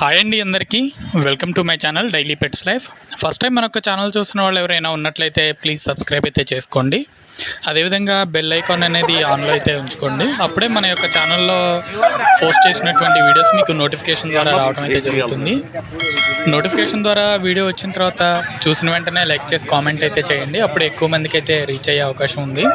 Hi అండి అందరికీ. Welcome to my channel daily pets life first time మన యొక్క ఛానల్ చూసిన వాళ్ళు ఎవరైనా ఉన్నట్లయితే ప్లీజ్ సబ్స్క్రైబ్ అయితే చేసుకోండి. అదేవిధంగా బెల్ ఐకాన్ అనేది ఆన్లో అయితే ఉంచుకోండి. అప్పుడే మన యొక్క ఛానల్లో పోస్ట్ చేసినటువంటి వీడియోస్ మీకు నోటిఫికేషన్ ద్వారా రావడం అయితే జరుగుతుంది. నోటిఫికేషన్ ద్వారా వీడియో వచ్చిన తర్వాత చూసిన వెంటనే లైక్ చేసి కామెంట్ అయితే చేయండి. అప్పుడు ఎక్కువ మందికి అయితే రీచ్ అయ్యే అవకాశం ఉంది.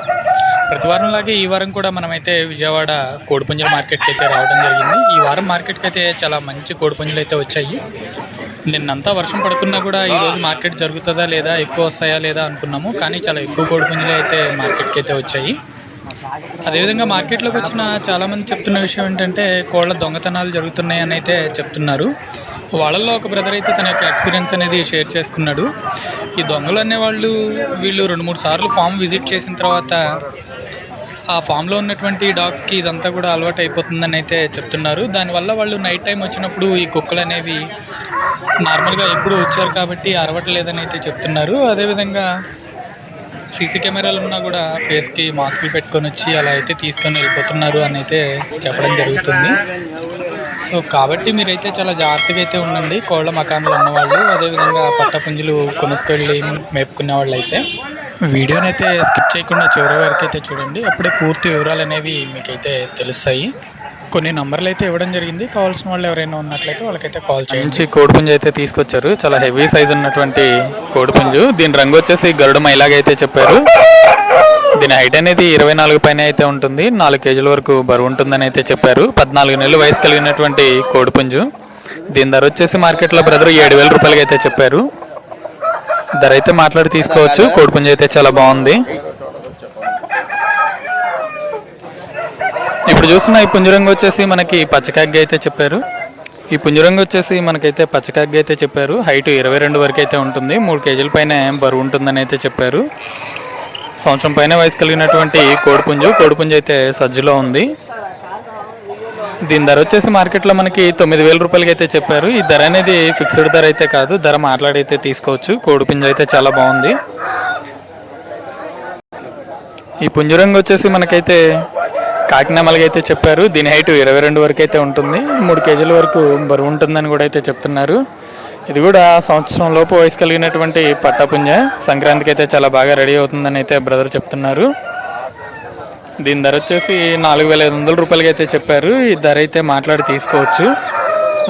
ప్రతి వారం లాగే ఈ వారం కూడా మనమైతే విజయవాడ కోడిపుంజల మార్కెట్కి అయితే రావడం జరిగింది. ఈ వారం మార్కెట్కి అయితే చాలా మంచి కోడిపుంజలు అయితే వచ్చాయి. నిన్నంతా వర్షం పడుతున్నా కూడా ఈరోజు మార్కెట్ జరుగుతుందా లేదా ఎక్కువ వస్తాయా లేదా అనుకున్నాము. కానీ చాలా ఎక్కువ కోడిపుంజలు అయితే మార్కెట్కి అయితే వచ్చాయి. అదేవిధంగా మార్కెట్లోకి వచ్చిన చాలామంది చెప్తున్న విషయం ఏంటంటే కోళ్ళ దొంగతనాలు జరుగుతున్నాయి అని అయితే చెప్తున్నారు. వాళ్ళల్లో ఒక బ్రదర్ అయితే తన యొక్క ఎక్స్పీరియన్స్ అనేది షేర్ చేసుకున్నాడు. ఈ దొంగలు అనేవాళ్ళు వీళ్ళు రెండు మూడు సార్లు ఫామ్ విజిట్ చేసిన తర్వాత ఆ ఫామ్లో ఉన్నటువంటి డాగ్స్కి ఇదంతా కూడా అలవాటు అయిపోతుందని అయితే చెప్తున్నారు. దానివల్ల వాళ్ళు నైట్ టైం వచ్చినప్పుడు ఈ కుక్కలు అనేవి నార్మల్గా ఎప్పుడు వచ్చారు కాబట్టి అరవట్లేదని అయితే చెప్తున్నారు. అదేవిధంగా సీసీ కెమెరాలు ఉన్నా కూడా ఫేస్కి మాస్కులు పెట్టుకొని వచ్చి అలా అయితే తీసుకొని వెళ్ళిపోతున్నారు అని అయితే చెప్పడం జరుగుతుంది. సో కాబట్టి మీరైతే చాలా జాగ్రత్తగా అయితే ఉండండి. కోళ్ళ మకాన్లు ఉన్నవాళ్ళు అదేవిధంగా పట్టపుంజులు కొనుక్కెళ్ళి మేపుకునే వాళ్ళు అయితే. వీడియోని అయితే స్కిప్ చేయకుండా చివరి వరకు అయితే చూడండి. అప్పుడే పూర్తి వివరాలు అనేవి మీకైతే తెలుస్తాయి. కొన్ని నంబర్లు అయితే ఇవ్వడం జరిగింది. కావాల్సిన వాళ్ళు ఎవరైనా ఉన్నట్లయితే వాళ్ళకైతే కాల్ చేయించి కోడిపుంజు అయితే తీసుకొచ్చారు. చాలా హెవీ సైజ్ ఉన్నటువంటి కోడిపుంజు దీని రంగు వచ్చేసి గరుడ మైలాగైతే చెప్పారు. దీని హైట్ అనేది ఇరవై నాలుగు పైన అయితే ఉంటుంది. నాలుగు కేజీల వరకు బరువు ఉంటుందని అయితే చెప్పారు. పద్నాలుగు నెలలు వయసు కలిగినటువంటి కోడిపుంజు దీని ధర వచ్చేసి మార్కెట్లో బ్రదర్ ఏడు వేల రూపాయలకి అయితే చెప్పారు. ధర అయితే మాట్లాడి తీసుకోవచ్చు. కోడిపుంజు అయితే చాలా బాగుంది. ఇప్పుడు చూస్తున్న ఈ పుంజరంగు వచ్చేసి మనకి పచ్చకాగ్గి అయితే చెప్పారు. ఈ పుంజరంగు వచ్చేసి మనకైతే పచ్చకాగ్గి అయితే చెప్పారు. హైట్ ఇరవై రెండు వరకు అయితే ఉంటుంది. మూడు కేజీల పైన బరువు ఉంటుందని అయితే చెప్పారు. సంవత్సరం పైన వయసు కలిగినటువంటి కోడిపుంజు కోడిపుంజు అయితే సజ్జులో ఉంది. దీని ధర వచ్చేసి మార్కెట్లో మనకి తొమ్మిది వేల రూపాయలకి అయితే చెప్పారు. ఈ ధర అనేది ఫిక్స్డ్ ధర అయితే కాదు. ధర మాట్లాడైతే తీసుకోవచ్చు. కోడిపుంజు అయితే చాలా బాగుంది. ఈ పుంజరంగు వచ్చేసి మనకైతే కాకినామలకి అయితే చెప్పారు. దీని హైట్ ఇరవై రెండు వరకు అయితే ఉంటుంది. మూడు కేజీల వరకు బరువు ఉంటుందని కూడా అయితే చెప్తున్నారు. ఇది కూడా సంవత్సరం లోపు వయసు కలిగినటువంటి పట్టాపుంజ సంక్రాంతికి అయితే చాలా బాగా రెడీ అవుతుందని అయితే బ్రదర్ చెప్తున్నారు. దీని ధర వచ్చేసి నాలుగు వేల ఐదు వందల రూపాయలకి అయితే చెప్పారు. ఈ ధర అయితే మాట్లాడి తీసుకోవచ్చు.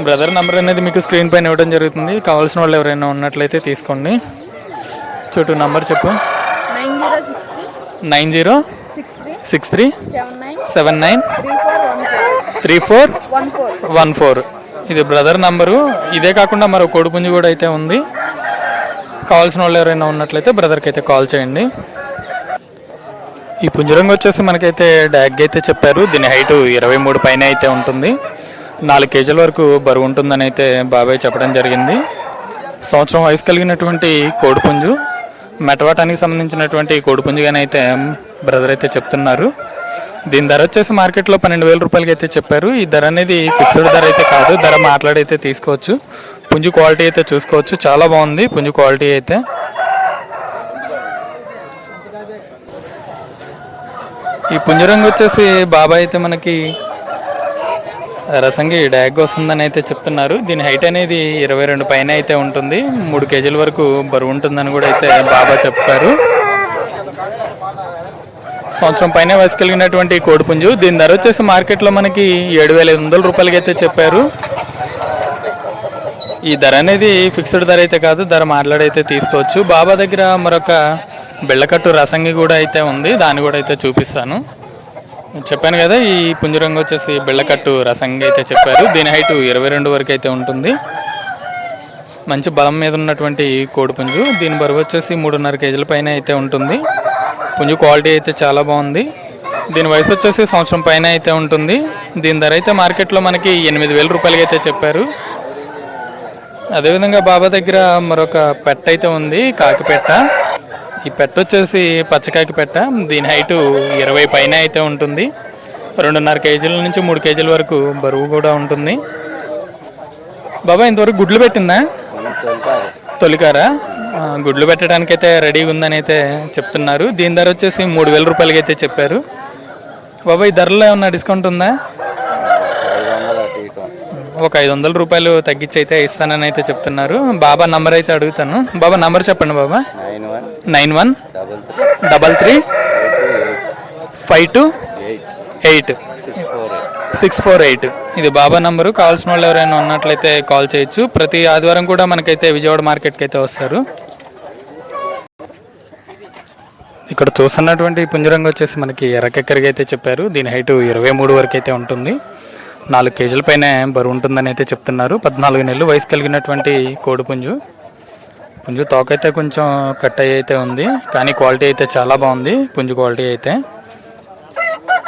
బ్రదర్ నెంబర్ అనేది మీకు స్క్రీన్ పైన ఇవ్వడం జరుగుతుంది. కావాల్సిన వాళ్ళు ఎవరైనా ఉన్నట్లయితే తీసుకోండి. చుట్టూ నంబర్ చెప్పు. Nine zero six three seven nine three four one four ఇది బ్రదర్ నంబరు. ఇదే కాకుండా మరో కోడిపుంజి కూడా అయితే ఉంది. కావాల్సిన వాళ్ళు ఎవరైనా ఉన్నట్లయితే బ్రదర్కి అయితే కాల్ చేయండి. ఈ పుంజరంగు వచ్చేసి మనకైతే డ్యాగ్ అయితే చెప్పారు. దీని హైట్ ఇరవై మూడు పైన అయితే ఉంటుంది. నాలుగు కేజీల వరకు బరువు ఉంటుందని అయితే బాబాయ్ చెప్పడం జరిగింది. సంవత్సరం వయసు కలిగినటువంటి కోడిపుంజు మెటవాటానికి సంబంధించినటువంటి కోడిపుంజుగానే అయితే బ్రదర్ అయితే చెప్తున్నారు. దీని ధర వచ్చేసి మార్కెట్లో పన్నెండు వేల రూపాయలకి అయితే చెప్పారు. ఈ ధర అనేది ఫిక్స్డ్ ధర అయితే కాదు. ధర మాట్లాడైతే తీసుకోవచ్చు. పుంజు క్వాలిటీ అయితే చూసుకోవచ్చు. చాలా బాగుంది పుంజు క్వాలిటీ అయితే. ఈ పుంజరంగు వచ్చేసి బాబాయ్ అయితే మనకి రసంగి డ్యాగ్ వస్తుందని అయితే చెప్తున్నారు. దీని హైట్ అనేది ఇరవై రెండు పైన అయితే ఉంటుంది. మూడు కేజీల వరకు బరువు ఉంటుందని కూడా అయితే బాబా చెప్తారు. సంవత్సరం పైన వయసు కలిగినటువంటి కోడిపుంజు. దీని ధర వచ్చేసి మార్కెట్లో మనకి ఏడు వేల ఐదు వందల రూపాయలకి అయితే చెప్పారు. ఈ ధర అనేది ఫిక్స్డ్ ధర అయితే కాదు ధర మాట్లాడైతే తీసుకోవచ్చు. బాబా దగ్గర మరొక బెళ్ళకట్టు రసంగి కూడా అయితే ఉంది దాన్ని కూడా అయితే చూపిస్తాను. చెప్పాను కదా ఈ పుంజరంగు వచ్చేసి బెళ్ళకట్టు రసంగి అయితే చెప్పారు. దీని హైట్ ఇరవై రెండు వరకు అయితే ఉంటుంది. మంచి బలం మీద ఉన్నటువంటి కోడిపుంజు దీని బరువు వచ్చేసి మూడున్నర కేజీల పైన అయితే ఉంటుంది. పుంజు క్వాలిటీ అయితే చాలా బాగుంది. దీని వయసు వచ్చేసి సంవత్సరం పైన అయితే ఉంటుంది. దీని ధర అయితే మార్కెట్లో మనకి ఎనిమిది వేల రూపాయలకి అయితే చెప్పారు. అదేవిధంగా బాబా దగ్గర మరొక పెట్ట అయితే ఉంది కాకి పెట్ట. ఈ పెట్ట వచ్చేసి పచ్చకాకి పెట్ట. దీని హైటు ఇరవై పైన అయితే ఉంటుంది. రెండున్నర కేజీల నుంచి మూడు కేజీల వరకు బరువు కూడా ఉంటుంది. బాబా ఇంతవరకు గుడ్లు పెట్టిందా? తొలికారా? గుడ్లు పెట్టడానికి అయితే రెడీగా ఉందని అయితే చెప్తున్నారు. దీని ధర వచ్చేసి మూడు వేల రూపాయలకి అయితే చెప్పారు. బాబా ఈ ధరలో ఏమన్నా డిస్కౌంట్ ఉందా? ఒక ఐదు వందల రూపాయలు తగ్గించి అయితే ఇస్తానని అయితే చెప్తున్నారు. బాబా నంబర్ అయితే అడుగుతాను. బాబా నంబర్ చెప్పండి బాబా. Nine one double three five two eight six four eight. Six four eight ఇది బాబా నంబరు కావాల్సిన వాళ్ళు ఎవరైనా ఉన్నట్లయితే కాల్ చేయొచ్చు. ప్రతి ఆదివారం కూడా మనకైతే విజయవాడ మార్కెట్కి అయితే వస్తారు. ఇక్కడ చూస్తున్నటువంటి పుంజరంగు వచ్చేసి మనకి ఎర్రకెక్కరికి అయితే చెప్పారు. దీని హైట్ ఇరవై మూడు వరకు అయితే ఉంటుంది. నాలుగు కేజీల పైన బరువు ఉంటుందని అయితే చెప్తున్నారు. పద్నాలుగు నెలలు వయసు కలిగినటువంటి కోడి పుంజు. పుంజు తోకైతే కొంచెం కట్ అయ్యి అయితే ఉంది కానీ క్వాలిటీ అయితే చాలా బాగుంది పుంజు క్వాలిటీ అయితే.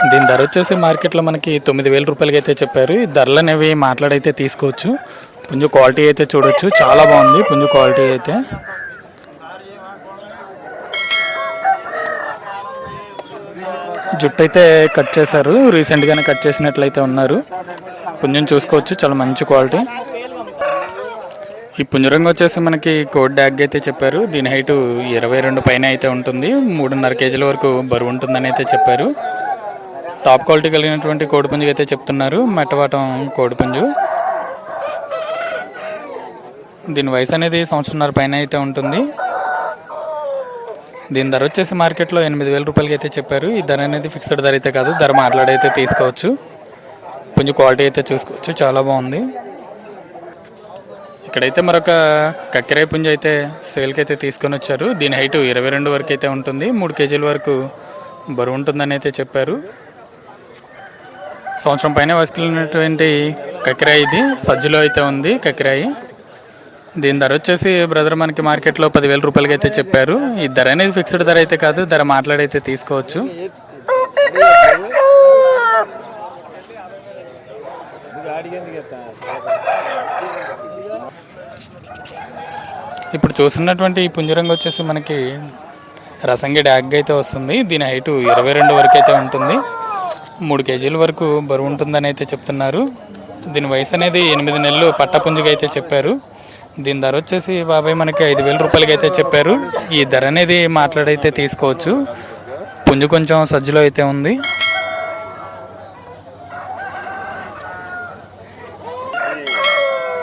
దీని ధర వచ్చేసి మార్కెట్లో మనకి తొమ్మిది వేల రూపాయలకి అయితే చెప్పారు. ఈ ధరలు అనేవి మాట్లాడైతే తీసుకోవచ్చు. పుంజు క్వాలిటీ అయితే చూడొచ్చు. చాలా బాగుంది పుంజు క్వాలిటీ అయితే. జుట్టు అయితే కట్ చేశారు. రీసెంట్గానే కట్ చేసినట్లయితే ఉన్నారు. పుంజం చూసుకోవచ్చు. చాలా మంచి క్వాలిటీ. ఈ పుంజరంగా వచ్చేసి మనకి కోడ్ డ్యాగ్ అయితే చెప్పారు. దీని హైట్ ఇరవై రెండు పైన అయితే ఉంటుంది. మూడున్నర కేజీల వరకు బరువు ఉంటుందని అయితే చెప్పారు. టాప్ క్వాలిటీ కలిగినటువంటి కోడిపుంజు అయితే చెప్తున్నారు. మెట్టవాటం కోడిపుంజు దీని వయసు అనేది సంవత్సరంన్నర పైన అయితే ఉంటుంది. దీని ధర వచ్చేసి మార్కెట్లో ఎనిమిది వేల రూపాయలకి అయితే చెప్పారు. ఈ ధర అనేది ఫిక్స్డ్ ధర అయితే కాదు ధర మాట్లాడైతే తీసుకోవచ్చు. కొంచెం క్వాలిటీ అయితే చూసుకోవచ్చు చాలా బాగుంది. ఇక్కడైతే మరొక కక్కెరాయ పుంజు అయితే సేల్కి అయితే తీసుకొని వచ్చారు. దీని హైట్ ఇరవై రెండు వరకు అయితే ఉంటుంది. మూడు కేజీల వరకు బరువు ఉంటుందని అయితే చెప్పారు. సంవత్సరం పైన వస్తున్నటువంటి కక్కెరాయి ఇది సజ్జలో అయితే ఉంది కక్కెరాయి దీని ధర వచ్చేసి బ్రదర్ మనకి మార్కెట్లో పదివేల రూపాయలకి అయితే చెప్పారు. ఈ ధర అనేది ఫిక్స్డ్ ధర అయితే కాదు ధర మాట్లాడైతే తీసుకోవచ్చు. ఇప్పుడు చూస్తున్నటువంటి ఈ పుంజరంగు వచ్చేసి మనకి రసంగి డ్యాగ్ అయితే వస్తుంది. దీని హైటు ఇరవై రెండు వరకు అయితే ఉంటుంది. మూడు కేజీల వరకు బరువు ఉంటుందని అయితే చెప్తున్నారు. దీని వయసు అనేది ఎనిమిది నెలలు పట్టపుంజుగా అయితే చెప్పారు. దీని ధర వచ్చేసి బాబాయ్ మనకి ఐదు వేల రూపాయలకి అయితే చెప్పారు. ఈ ధర అనేది మాట్లాడైతే తీసుకోవచ్చు. పుంజు కొంచెం సజ్జలో అయితే ఉంది.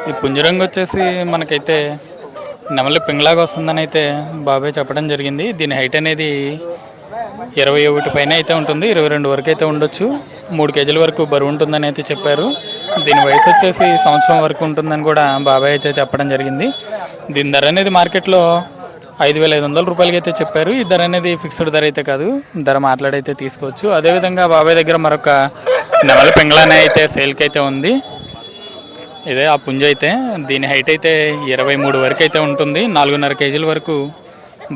ఈ పుంజరంగు వచ్చేసి మనకైతే నెమలి పింగ్లాగా వస్తుందని అయితే బాబాయ్ చెప్పడం జరిగింది. దీని హైట్ అనేది ఇరవై ఒకటి పైన అయితే ఉంటుంది ఇరవై రెండు వరకు అయితే ఉండొచ్చు. మూడు కేజీల వరకు బరువు ఉంటుందని అయితే చెప్పారు. దీని వయసు వచ్చేసి సంవత్సరం వరకు ఉంటుందని కూడా బాబాయ్ అయితే చెప్పడం జరిగింది. దీని ధర అనేది మార్కెట్లో ఐదు వేల ఐదు వందల రూపాయలకి అయితే చెప్పారు. ఈ ధర అనేది ఫిక్స్డ్ ధర అయితే కాదు. ధర మాట్లాడైతే తీసుకోవచ్చు. అదేవిధంగా బాబాయ్ దగ్గర మరొక నెమల పెంగళనే అయితే సేల్కి అయితే ఉంది. ఇదే ఆ పుంజ అయితే. దీని హైట్ అయితే ఇరవై మూడు వరకు అయితే ఉంటుంది. నాలుగున్నర కేజీల వరకు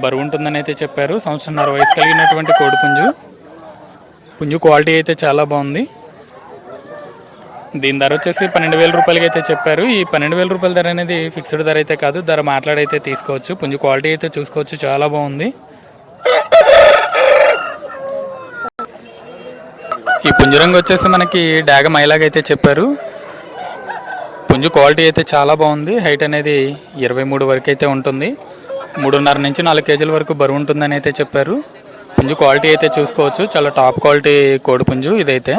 బరువు ఉంటుందని అయితే చెప్పారు. సంవత్సరంన్నర వయసు కలిగినటువంటి కోడి పుంజు. పుంజు క్వాలిటీ అయితే చాలా బాగుంది. దీని ధర వచ్చేసి పన్నెండు వేల రూపాయలకి అయితే చెప్పారు. ఈ పన్నెండు వేల రూపాయల ధర అనేది ఫిక్స్డ్ ధర అయితే కాదు. ధర మాట్లాడైతే తీసుకోవచ్చు. పుంజు క్వాలిటీ అయితే చూసుకోవచ్చు. చాలా బాగుంది. ఈ పుంజరంగు వచ్చేసి మనకి డాగ మైలాగైతే చెప్పారు. పుంజు క్వాలిటీ అయితే చాలా బాగుంది. హైట్ అనేది ఇరవై మూడు వరకు అయితే ఉంటుంది. మూడున్నర నుంచి నాలుగు కేజీల వరకు బరువు ఉంటుందని అయితే చెప్పారు. పుంజు క్వాలిటీ అయితే చూసుకోవచ్చు. చాలా టాప్ క్వాలిటీ కోడి పుంజు ఇదైతే.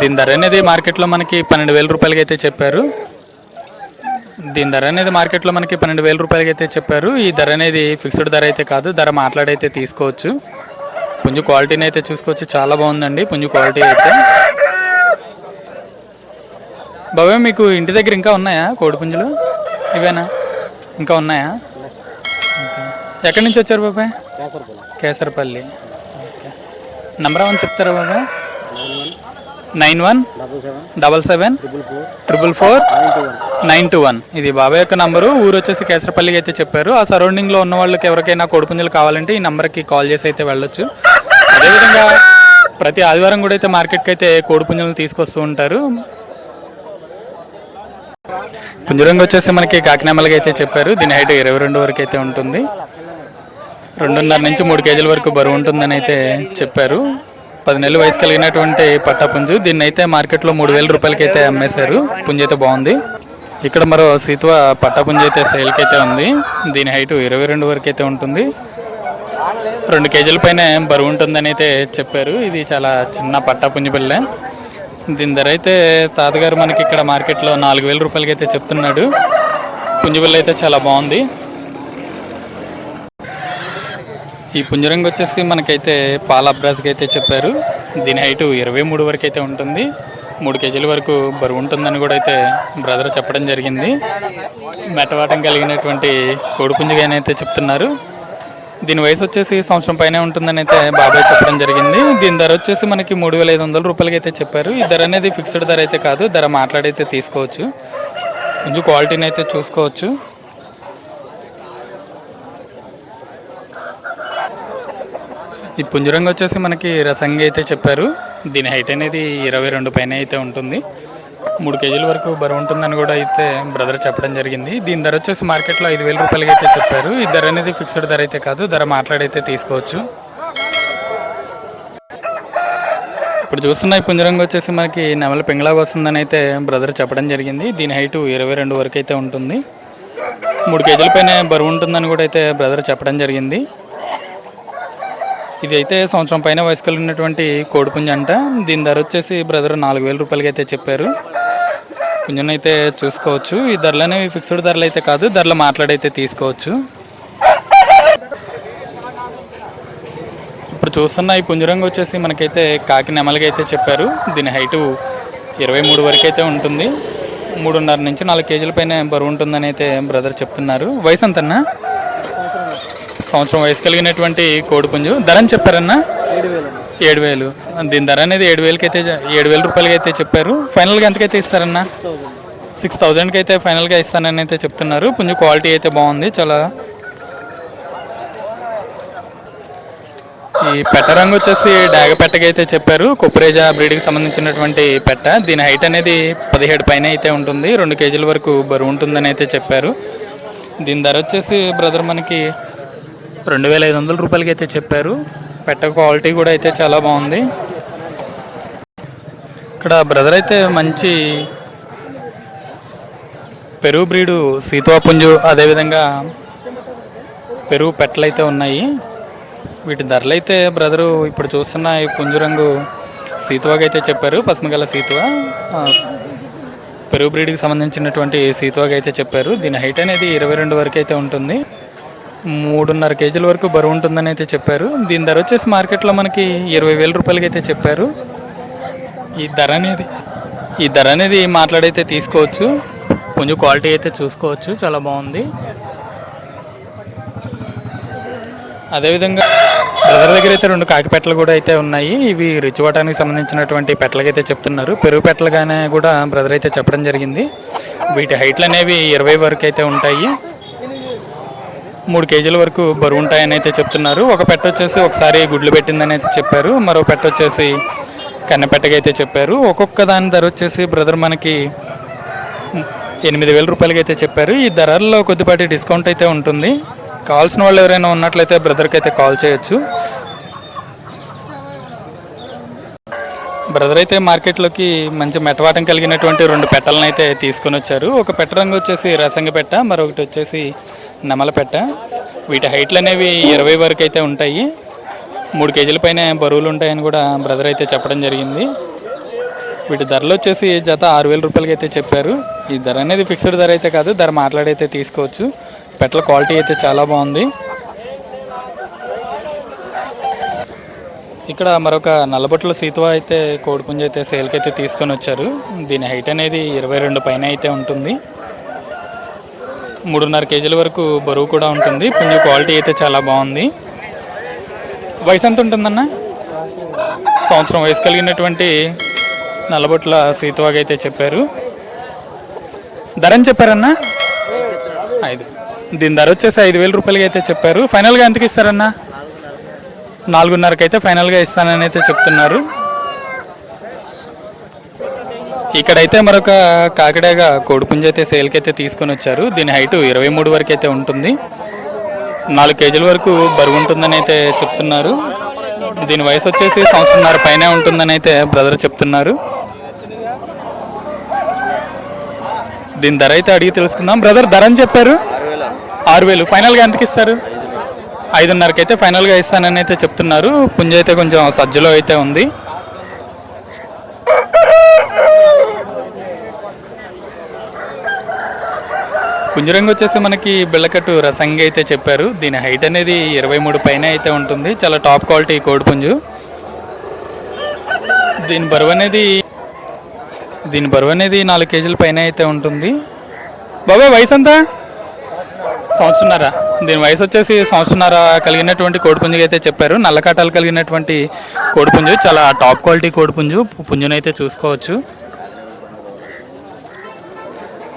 దీని ధర అనేది మార్కెట్లో మనకి పన్నెండు వేల రూపాయలకి అయితే చెప్పారు. దీని ధర అనేది మార్కెట్లో మనకి పన్నెండు వేల రూపాయలకి అయితే చెప్పారు. ఈ ధర అనేది ఫిక్స్డ్ ధర అయితే కాదు. ధర మాట్లాడైతే తీసుకోవచ్చు. పుంజు క్వాలిటీని అయితే చూసుకోవచ్చు. చాలా బాగుందండి పుంజు క్వాలిటీ అయితే. బాబాయ్ మీకు ఇంటి దగ్గర ఇంకా ఉన్నాయా కోడిపుంజులు ఇవేనా? ఇంకా ఉన్నాయా? ఎక్కడి నుంచి వచ్చారు బాబాయ్? కేసరపల్లి. నంబర్ వన్ చెప్తారా బాబాయ్? Nine one. Double seven. Triple four. Nine two one. ఇది బాబాయ్ యొక్క నంబరు. ఊరు వచ్చేసి కేసరపల్లికి అయితే చెప్పారు. ఆ సరౌండింగ్లో ఉన్న వాళ్ళకి ఎవరికైనా కోడిపుంజులు కావాలంటే ఈ నెంబర్కి కాల్ చేసి అయితే వెళ్ళొచ్చు. అదేవిధంగా ప్రతి ఆదివారం కూడా అయితే మార్కెట్కి అయితే కోడిపుంజులను తీసుకొస్తూ ఉంటారు. పుంజరంగు వచ్చేసి మనకి కాకినామలకి అయితే చెప్పారు. దీని హైట్ ఇరవై రెండు వరకు అయితే ఉంటుంది. రెండున్నర నుంచి మూడు కేజీల వరకు బరువు ఉంటుందని అయితే చెప్పారు. పది నెలలు వయసు కలిగినటువంటి పట్టా పుంజు దీన్ని అయితే మార్కెట్లో మూడు వేల రూపాయలకి అయితే అమ్మేశారు. పుంజు అయితే బాగుంది. ఇక్కడ మరో సీత్వ పట్టా పుంజు అయితే సేల్కి అయితే ఉంది. దీని హైట్ ఇరవై రెండు వరకు అయితే ఉంటుంది. రెండు కేజీల పైన బరువు ఉంటుందని అయితే చెప్పారు. ఇది చాలా చిన్న పట్టా పుంజు పిల్ల. దీని ధర అయితే తాతగారు మనకి ఇక్కడ మార్కెట్లో నాలుగు వేల రూపాయలకి అయితే చెప్తున్నాడు పుంజుబిల్ల అయితే చాలా బాగుంది. ఈ పుంజరంగు వచ్చేసి మనకైతే పాల అబ్రాస్కి అయితే చెప్పారు. దీని హైటు ఇరవై మూడు వరకు అయితే ఉంటుంది. మూడు కేజీల వరకు బరువు ఉంటుందని కూడా అయితే బ్రదర్ చెప్పడం జరిగింది. మెటవాటం కలిగినటువంటి కోడిపుంజుగానే అయితే చెప్తున్నారు. దీని వయసు వచ్చేసి సంవత్సరం పైనే ఉంటుందని అయితే బాబాయ్ చెప్పడం జరిగింది. దీని ధర వచ్చేసి మనకి మూడు వేల ఐదు వందల రూపాయలకి అయితే చెప్పారు. ఈ ధర అనేది ఫిక్స్డ్ ధర అయితే కాదు. ధర మాట్లాడైతే తీసుకోవచ్చు. కొంచెం క్వాలిటీని అయితే చూసుకోవచ్చు. ఈ పుంజరంగు వచ్చేసి మనకి రసంగి అయితే చెప్పారు. దీని హైట్ అనేది ఇరవై రెండు పైన అయితే ఉంటుంది. మూడు కేజీల వరకు బరువు ఉంటుందని కూడా అయితే బ్రదర్ చెప్పడం జరిగింది. దీని ధర వచ్చేసి మార్కెట్లో ఐదు వేల రూపాయలకి అయితే చెప్పారు. ఈ ధర అనేది ఫిక్స్డ్ ధర అయితే కాదు ధర మాట్లాడైతే తీసుకోవచ్చు. ఇప్పుడు చూస్తున్న ఈ పుంజరంగు వచ్చేసి మనకి నెమల పింగళాగా వస్తుందని అయితే బ్రదర్ చెప్పడం జరిగింది. దీని హైట్ ఇరవై రెండు వరకు అయితే ఉంటుంది. మూడు కేజీల పైన బరువు ఉంటుందని కూడా అయితే బ్రదర్ చెప్పడం జరిగింది. ఇది అయితే సంవత్సరం పైన వయసు కలిగినటువంటి కోడిపుంజ అంట. దీని ధర వచ్చేసి బ్రదర్ నాలుగు వేల రూపాయలకి అయితే చెప్పారు. పుంజను అయితే చూసుకోవచ్చు. ఈ ధరలు అనేవి ఫిక్స్డ్ ధరలు అయితే కాదు ధరలు మాట్లాడైతే తీసుకోవచ్చు. ఇప్పుడు చూస్తున్న ఈ పుంజరంగు వచ్చేసి మనకైతే కాకి నెమలిగా అయితే చెప్పారు. దీని హైటు ఇరవై మూడు వరకు అయితే ఉంటుంది. మూడున్నర నుంచి నాలుగు కేజీల పైన బరువు ఉంటుందని అయితే బ్రదర్ చెప్తున్నారు. వయసు ఎంతన్నా? సంవత్సరం వయసు కలిగినటువంటి కోడిపుంజు ధర అని చెప్పారన్నా? ఏడు వేలు దీని ధర అనేది ఏడు వేలకి అయితే ఏడు వేల రూపాయలకి అయితే చెప్పారు. ఫైనల్గా ఎంతకైతే ఇస్తారన్నా? సిక్స్ థౌజండ్కి అయితే ఫైనల్గా ఇస్తానని అయితే చెప్తున్నారు. పుంజు క్వాలిటీ అయితే బాగుంది. చాలా ఈ పెట్ట రంగు వచ్చేసి డాగ పెట్టకి అయితే చెప్పారు. కుప్రేజా బ్రీడ్కి సంబంధించినటువంటి పెట్ట. దీని హైట్ అనేది పదిహేడు పైన అయితే ఉంటుంది. రెండు కేజీల వరకు బరువు ఉంటుందని అయితే చెప్పారు. దీని ధర వచ్చేసి బ్రదర్ మనకి రెండు వేల ఐదు వందల రూపాయలకి అయితే చెప్పారు. పెట్ట క్వాలిటీ కూడా అయితే చాలా బాగుంది. ఇక్కడ బ్రదర్ అయితే మంచి పెరుగు బ్రీడు సీతువా పుంజు అదేవిధంగా పెరుగు పెట్టలు అయితే ఉన్నాయి. వీటి ధరలు అయితే బ్రదరు ఇప్పుడు చూస్తున్న ఈ పుంజు రంగు సీతువాగా అయితే చెప్పారు. పసుమగల సీతువా. పెరుగు బ్రీడ్కి సంబంధించినటువంటి సీతువాగా అయితే చెప్పారు. దీని హైట్ అనేది ఇరవై రెండు వరకు అయితే ఉంటుంది. మూడున్నర కేజీల వరకు బరువు ఉంటుందని అయితే చెప్పారు. దీని ధర వచ్చేసి మార్కెట్లో మనకి ఇరవై వేల రూపాయలకి అయితే చెప్పారు. ఈ ధర అనేది ఈ ధర అనేది మాట్లాడైతే తీసుకోవచ్చు. కొంచెం క్వాలిటీ అయితే చూసుకోవచ్చు. చాలా బాగుంది. అదేవిధంగా బ్రదర్ దగ్గర అయితే రెండు కాకిపెట్టలు కూడా అయితే ఉన్నాయి. ఇవి రిచువటానికి సంబంధించినటువంటి పెట్టలకైతే చెప్తున్నారు. పెరుగు పెట్టలుగానే కూడా బ్రదర్ అయితే చెప్పడం జరిగింది. వీటి హైట్లు అనేవి ఇరవై వరకు అయితే ఉంటాయి. మూడు కేజీల వరకు బరువు ఉంటాయని అయితే చెప్తున్నారు. ఒక పెట్ట వచ్చేసి ఒకసారి గుడ్లు పెట్టిందని అయితే చెప్పారు. మరో పెట్ట వచ్చేసి కన్నెపెట్టకైతే చెప్పారు. ఒక్కొక్క దాని ధర వచ్చేసి బ్రదర్ మనకి ఎనిమిది వేల రూపాయలకి అయితే చెప్పారు. ఈ ధరల్లో కొద్దిపాటి డిస్కౌంట్ అయితే ఉంటుంది. కావాల్సిన వాళ్ళు ఎవరైనా ఉన్నట్లయితే బ్రదర్కి అయితే కాల్ చేయొచ్చు. బ్రదర్ అయితే మార్కెట్లోకి మంచి మెటవాటం కలిగినటువంటి రెండు పెట్టలను అయితే తీసుకొని వచ్చారు. ఒక పెట్ట రంగు వచ్చేసి రసంగ పెట్ట మరొకటి వచ్చేసి నెమలపెట్ట. వీటి హైట్లు అనేవి ఇరవై వరకు అయితే ఉంటాయి. మూడు కేజీల పైన బరువులు ఉంటాయని కూడా బ్రదర్ అయితే చెప్పడం జరిగింది. వీటి ధరలు వచ్చేసి జత ఆరు వేల రూపాయలకి అయితే చెప్పారు. ఈ ధర అనేది ఫిక్స్డ్ ధర అయితే కాదు ధర మాట్లాడైతే తీసుకోవచ్చు. పెట్టల క్వాలిటీ అయితే చాలా బాగుంది. ఇక్కడ మరొక నల్లబొట్ల సీతువ అయితే కోడిపుంజ అయితే సేల్కి అయితే తీసుకొని వచ్చారు. దీని హైట్ అనేది ఇరవై రెండు పైన అయితే ఉంటుంది. మూడున్నర కేజీల వరకు బరువు కూడా ఉంటుంది. పుంజు క్వాలిటీ అయితే చాలా బాగుంది. వయసు ఎంత ఉంటుందన్న? సంవత్సరం వయసు కలిగినటువంటి నల్లబొట్ల సీతవాగ్ అయితే చెప్పారు. ధర అని చెప్పారన్నా? ఐదు. దీని ధర వచ్చేసి ఐదు వేల రూపాయలకి అయితే చెప్పారు. ఫైనల్గా ఎంతకి ఇస్తారన్నా? నాలుగున్నరకి అయితే ఫైనల్గా ఇస్తానని అయితే చెప్తున్నారు. ఇక్కడైతే మరొక కాకిడాగా కోడిపుంజ అయితే సేల్కి అయితే తీసుకొని వచ్చారు. దీని హైట్ ఇరవై మూడు వరకు అయితే ఉంటుంది. నాలుగు కేజీల వరకు బరువు ఉంటుందని అయితే చెప్తున్నారు. దీని వయసు వచ్చేసి సంవత్సరంన్నర పైనే ఉంటుందని అయితే బ్రదర్ చెప్తున్నారు. దీని ధర అయితే అడిగి తెలుసుకుందాం. బ్రదర్ ధర అని చెప్పారు? ఆరు వేలు ఫైనల్గా ఎంతకి ఇస్తారు? ఐదున్నరకి అయితే ఫైనల్గా ఇస్తానని అయితే చెప్తున్నారు. పుంజ అయితే కొంచెం సజ్జలో అయితే ఉంది. పుంజరంగు వచ్చేసి మనకి బిళ్ళకట్టు రసంగి అయితే చెప్పారు. దీని హైట్ అనేది ఇరవై మూడు పైన అయితే ఉంటుంది. చాలా టాప్ క్వాలిటీ కోడిపుంజు దీని బరువు అనేది దీని బరువు అనేది నాలుగు కేజీల పైన అయితే ఉంటుంది. బాబాయ్ వయసు ఎంత? సంవత్సరన్నర. దీని వయసు వచ్చేసి సంవత్సరన్నర కలిగినటువంటి కోడిపుంజుగా అయితే చెప్పారు. నల్లకాటాలు కలిగినటువంటి కోడిపుంజు చాలా టాప్ క్వాలిటీ కోడిపుంజు పుంజునైతే చూసుకోవచ్చు.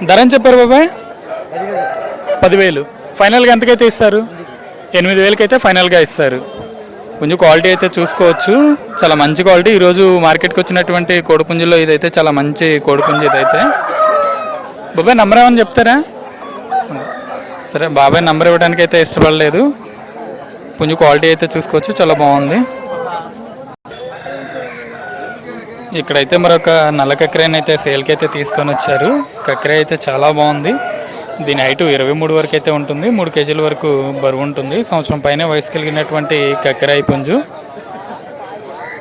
ధర అని చెప్పారు బాబాయ్? పదివేలు. ఫైనల్గా ఎంతకైతే ఇస్తారు? ఎనిమిది వేలకైతే ఫైనల్గా ఇస్తారు. కొంచెం క్వాలిటీ అయితే చూసుకోవచ్చు. చాలా మంచి క్వాలిటీ ఈరోజు మార్కెట్కి వచ్చినటువంటి కోడిపుంజులో ఇదైతే చాలా మంచి కోడిపుంజు ఇదైతే. బాబాయ్ నంబర్ ఏమని చెప్తారా? సరే బాబాయ్ నంబర్ ఇవ్వడానికి అయితే ఇష్టపడలేదు. పుంజు క్వాలిటీ అయితే చూసుకోవచ్చు. చాలా బాగుంది. ఇక్కడైతే మరొక నల్ల కక్రేన్ అయితే సేల్కి అయితే తీసుకొని వచ్చారు. కక్రే అయితే చాలా బాగుంది. దీని హైట్ ఇరవై మూడు వరకు అయితే ఉంటుంది. మూడు కేజీల వరకు బరువు ఉంటుంది. సంవత్సరం పైన వయసు కలిగినటువంటి కక్కెరాయి పుంజు.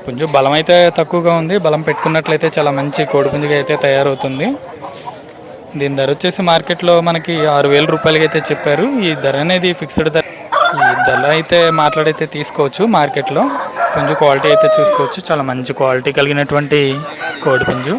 పుంజు బలం అయితే తక్కువగా ఉంది. బలం పెట్టుకున్నట్లయితే చాలా మంచి కోడి పుంజుగా అయితే తయారవుతుంది. దీని ధర వచ్చేసి మార్కెట్లో మనకి ఆరు వేల రూపాయలకి అయితే చెప్పారు. ఈ ధర అనేది ఫిక్స్డ్ ధర. ఈ ధర అయితే మాట్లాడైతే తీసుకోవచ్చు మార్కెట్లో. పుంజు క్వాలిటీ అయితే చూసుకోవచ్చు. చాలా మంచి క్వాలిటీ కలిగినటువంటి కోడి పుంజు.